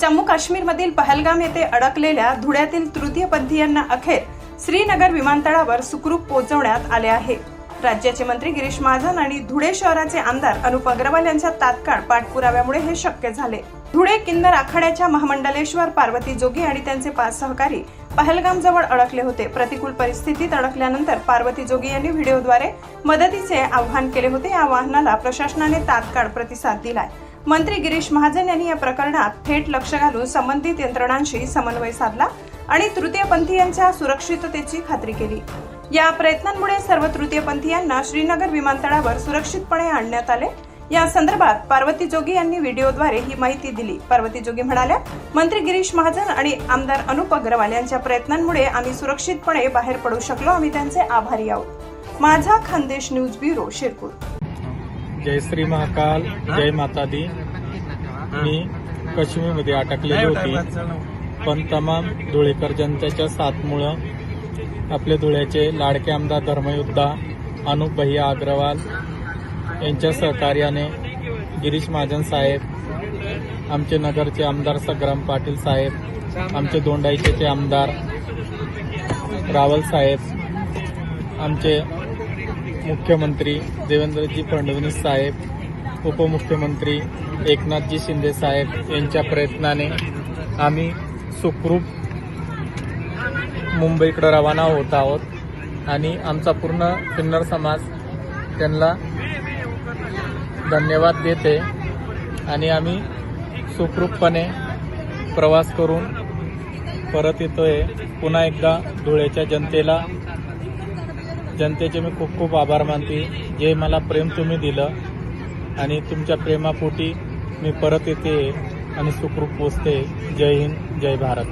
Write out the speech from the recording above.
जम्मू काश्मीरमधील पहलगाम येथे अडकलेल्या धुळ्यातील तृतीयपंथीयांना अखेर श्रीनगर विमानतळावर सुखरूप पोहोचवण्यात आले आहे. राज्याचे मंत्री गिरीश महाजन आणि धुळे शहराचे आमदार अनुप अग्रवाल यांच्या तात्काळ पाठपुराव्यामुळे हे शक्य झाले. धुळे किन्नर आखाड्याच्या महामंडलेश्वर पार्वती जोगी आणि त्यांचे पाच सहकारी पहलगाम जवळ अडकले होते. प्रतिकूल परिस्थितीत अडकल्यानंतर पार्वती जोगी यांनी व्हिडिओद्वारे मदतीचे आवाहन केले होते. या आवाहनाला प्रशासनाने तात्काळ प्रतिसाद दिलाय. मंत्री गिरीश महाजन यांनी या प्रकरणात थेट लक्ष घालून संबंधित यंत्रणांशी समन्वय साधला आणि तृतीयपंथीयांच्या सुरक्षिततेची खात्री केली. या प्रयत्नांमुळे सर्व तृतीयपंथीयांना श्रीनगर विमानतळावर सुरक्षितपणे आणण्यात आले. या संदर्भात पार्वती जोगी यांनी व्हिडिओद्वारे ही माहिती दिली. पार्वती जोगी म्हणाल्या मंत्री गिरीश महाजन आणि आमदार अनुप अग्रवाल यांच्या प्रयत्नांमुळे आम्ही सुरक्षितपणे बाहेर पडू शकलो. आम्ही त्यांचे आभारी आहोत. माझा खानदेश न्यूज ब्युरो शिरपूर. जय श्री महाकाल जय माता दी मी काश्मीरमध्ये अटकलेली होती. पण तमाम धुळेकर जनतेच्या साथमुळं आपले धुळ्याचे लाडके आमदार धर्मयुद्धा अनुप भैया अग्रवाल यांच्या सहकार्याने गिरीश महाजन साहेब आमचे नगरचे आमदार संग्राम पाटील साहेब आमचे दोंडाईचे आमदार रावल साहेब आमचे मुख्यमंत्री देवेंद्रजी फडणवीस साहेब उपमुख्यमंत्री एकनाथजी शिंदे साहेब यांच्या प्रयत्नाने आम्ही सुखरूप मुंबईकडे रवाना होत आहोत आणि आमचा पूर्ण किन्नर समाज त्यांना धन्यवाद देते आणि आम्ही सुखरूपपणे प्रवास करून परत येतोय पुन्हा एकदा धुळ्याच्या जनतेला. जनतेचे मी खूप खूप आभार मानते. जे मला प्रेम तुम्ही दिलं आणि तुमच्या प्रेमापोटी मी परत येते आणि सुखरूप पोचते. जय हिंद जय भारत.